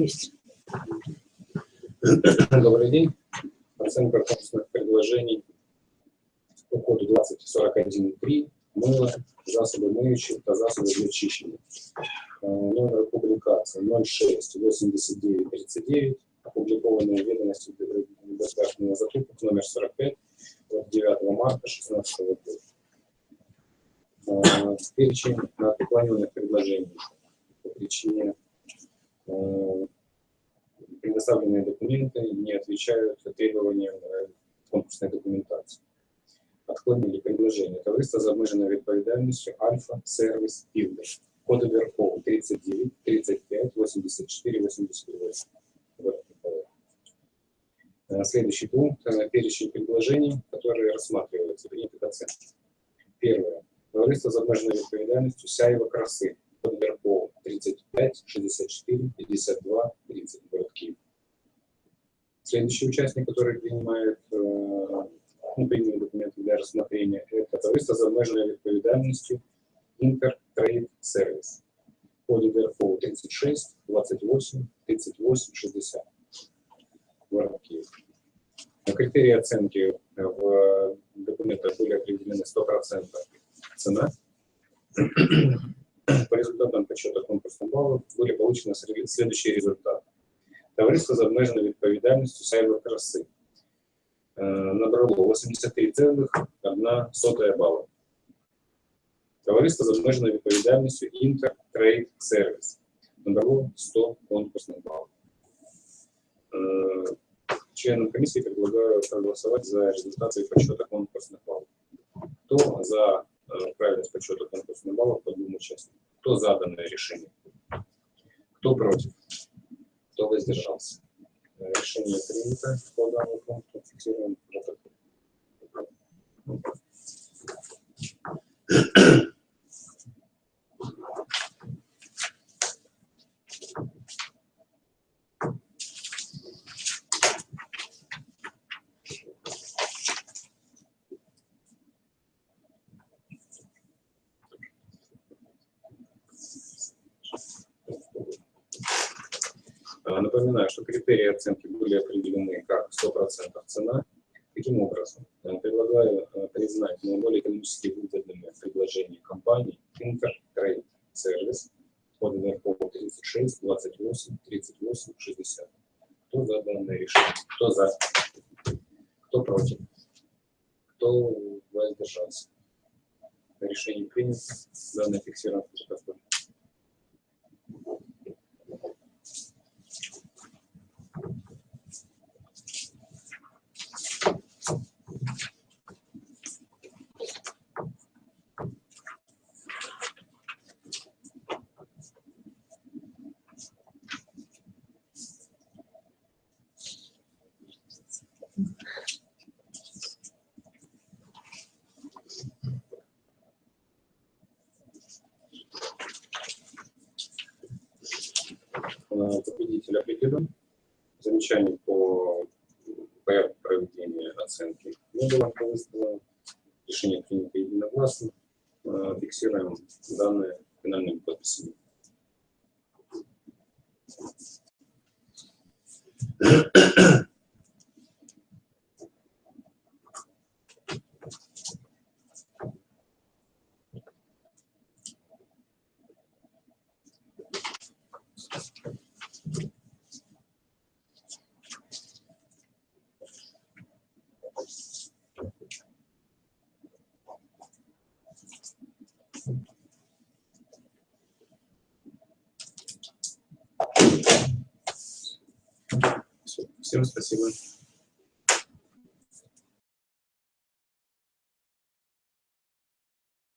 Есть. Добрый день. Оценка конкурсных предложений по коду 2041.3. Мыло, засобы моющие, засобы для чищения. Э, Номер публикации 068939, опубликованные ведомости для государственного закупок номер 45 от 9 марта 2016 года. Э, Перечень отклоненных предложений по причине предоставленные документы не отвечают требованиям э, конкурсной документации. Отклонили предложение. Товариство за обмеженою відповідальністю Альфа Сервіс Південь. Коди Верхову 39, 35, 84, 88. Э, Следующий пункт. э, Перечень предложений, которые рассматриваются, приняты к оценке. Первое. Товариство за обмеженою відповідальністю Сяєва Краси. Код Верхову 35, 64, 52, 30. Город Киев. Следующий участник, который принимает, э, ну, принял документы для рассмотрения, это товариство за обмеженою відповідальністю Интертрейд Сервис. Коди ДРФО 36, 28, 38, 60. Город Киев. Но критерии оценки в документах были определены 100% цена. По результатам подсчета конкурсных баллов были получены среди- следующие результаты. Товариство з обмеженою відповідальністю Сайбер краси е, набрало 83,1 бала. Товариство з обмеженою відповідальністю Інтер Трейд Сервіс набрало 100 конкурсних балів. Е, Членам комиссии предлагаю проголосовать за результаты подсчета конкурсных баллов. Кто за э, правильность подсчета конкурсных баллов по двум участникам? Кто за данное решение? Кто против? Кто воздержался? Решение принято по данному пункту. Фиксируем протокол. Напоминаю, что критерии оценки были определены как 100% цена. Таким образом, предлагаю э, признать наиболее экономически выгодными предложения компании Intertrade Service под НРКО 36, 28, 38, 60. Кто за данное решение? Кто за? Кто против? Кто воздержался? Решение принято. Данное фиксируем в победитель определен. Замечаний по порядку проведения оценки не было выставлено. Решение принято единогласно. Э, Фиксируем данные финальными подписями. Всем спасибо.